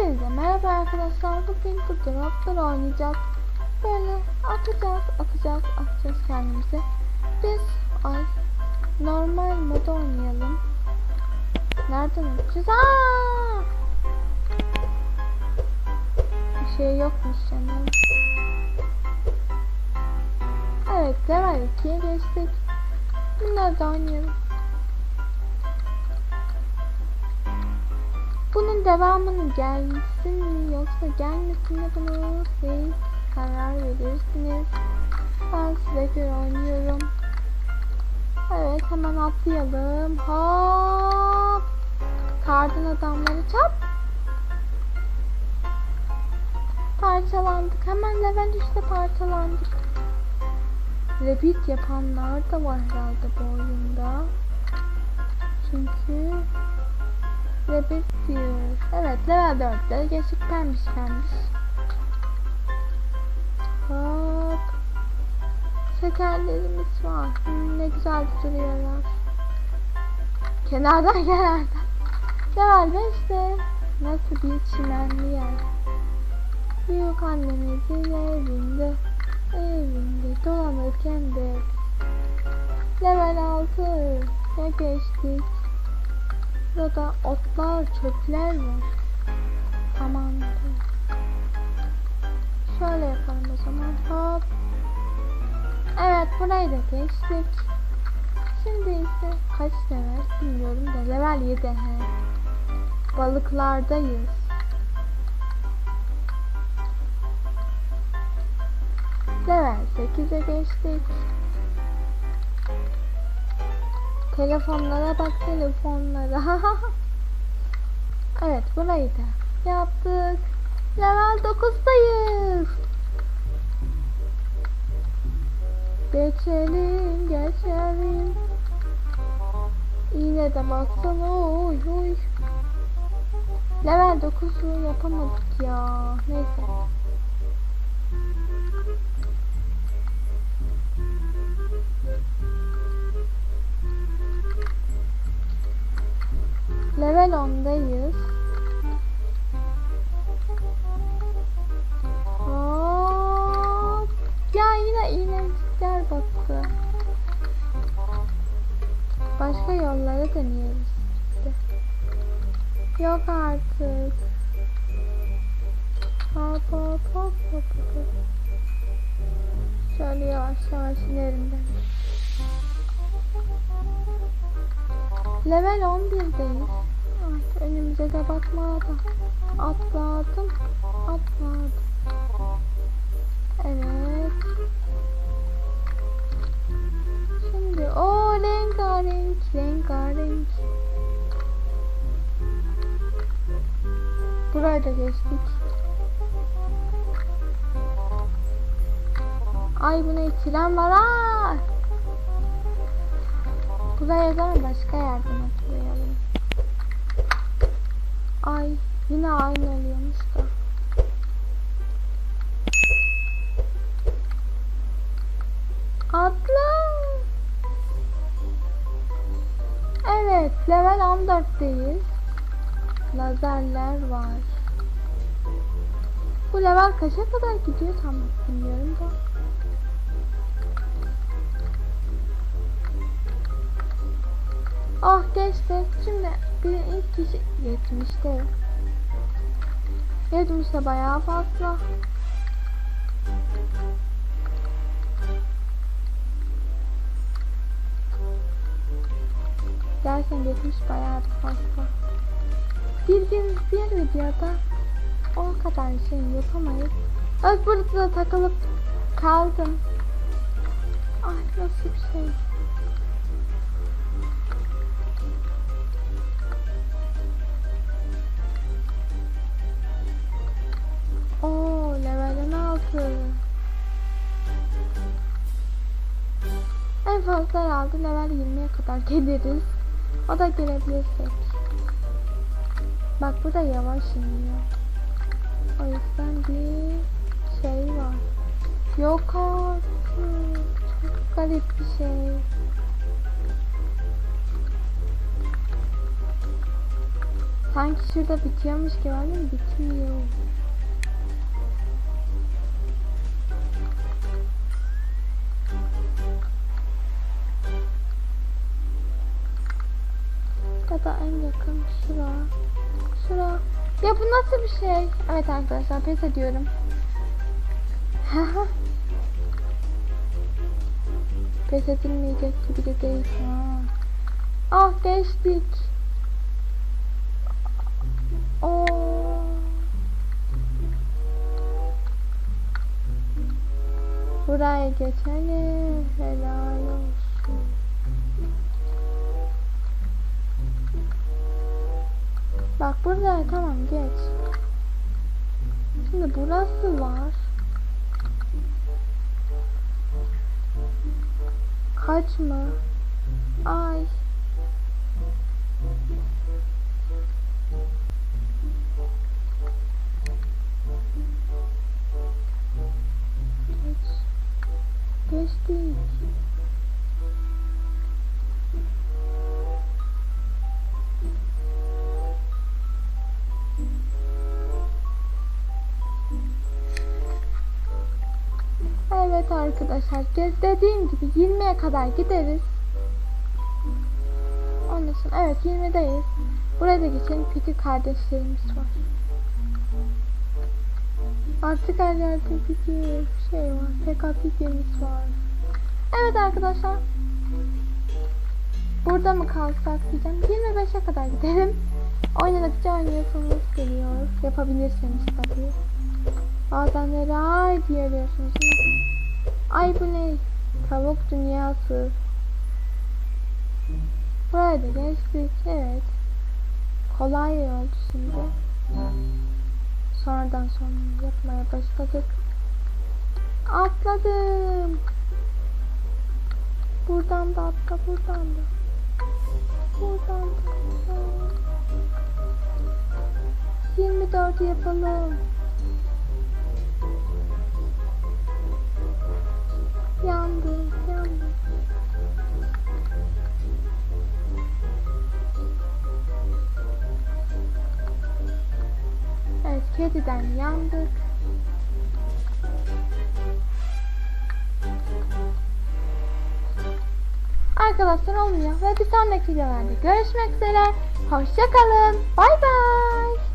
Hepinize merhaba arkadaşlar. Bugün bu dropları oynayacağız. Böyle atacağız, atacağız, atacağız kendimize. Biz ay normal moda oynayalım. Nereden atacağız? Aa! Bir şey yokmuş canım. Evet, level 2'ye geçtik. Bunları da oynayalım. Bunun devamını gelsin mi yoksa gelmesin mi bunu siz karar verirsiniz. Ben size göre oynuyorum. Evet hemen atlayalım. Hop. Kardan adamları çap. Parçalandık. Hemen level 3'te parçalandık. Rabbit yapanlar da var herhalde bu oyunda. Çünkü Rabbit diyor. Evet level 4'te geçik pembiş pembiş. Hop. Şekerlerimiz var. Hmm, ne güzel duruyorlar. Kenardan kenardan. Level 5'te. Nasıl bir çimenli yer. Büyük annemizin evinde. Evinde dolanırken de. Level 6'ya geçtik. Burada otlar, çöpler var. Tamam. Şöyle yapalım o zaman. Hop. Evet burayı da geçtik. Şimdi ise kaç level bilmiyorum da level 7 he. Balıklardayız. Level 8'e geçtik. Telefonlara bak telefonlara. evet burayı da yaptık. Level 9'dayız. Geçelim geçelim. Yine de baksana oy oy. Level 9'u yapamadık ya. Neyse. Level 10'dayız. Hop. Ya yine iğnemcikler battı. Başka yolları işte. Yok artık. Hop hop hop hop hop. Şöyle yavaş yavaş inerim. Level 11'deyiz. Önümüze de bakmadı. Atladım. Atladım. Evet. Şimdi o rengarenk rengarenk. Burayı da geçtik. Ay buna itilen var ha. Buraya da başka yerden atlayalım. Ay yine aynı oluyormuş da. Atla. Evet level 14'teyiz. Lazerler var. Bu level kaça kadar gidiyor tam bilmiyorum da. Ah geçti. Şimdi bir ilk kişi 70'te. 70'te bayağı fazla. Derken 70 bayağı fazla. Bir gün bir videoda o kadar şey yapamayız. Evet burada da takılıp kaldım. Ay nasıl bir şey. En fazla herhalde level 20'ye kadar geliriz. O da gelebilirsek. Bak bu da yavaş iniyor. O yüzden bir şey var. Yok artık. Çok garip bir şey. Sanki şurada bitiyormuş gibi ama bitmiyor. Da en yakın şura. Şura. Ya bu nasıl bir şey? Evet arkadaşlar pes ediyorum. pes edilmeyecek gibi de değil. Ha. Ah geçtik. Oo. Buraya geçelim. Helal olsun. Bak burada tamam geç. Şimdi burası var. Kaç mı? Ay. Geç. Geçtik. Evet arkadaşlar ge- dediğim gibi 20'ye kadar gideriz. Ondan sonra evet 20'deyiz. Burada geçelim küçük kardeşlerimiz var. Artık her yerde küçük şey var. PKP'miz var. Evet arkadaşlar. Burada mı kalsak diyeceğim. 25'e kadar gidelim. Oynadıkça oynuyorsunuz geliyor. Yapabilirsiniz tabii. Bazenleri ay diye arıyorsunuz ama. Ay bu ne? Tavuk dünyası. Burada geçtik. Evet. Kolay oldu şimdi. Sonradan sonra yapmaya başladık. Atladım. Buradan da atla, buradan da. Buradan da atla. 24 yapalım. Kediden yandık. Arkadaşlar olmuyor ve bir sonraki videolarda görüşmek üzere. Hoşçakalın. Bay bay.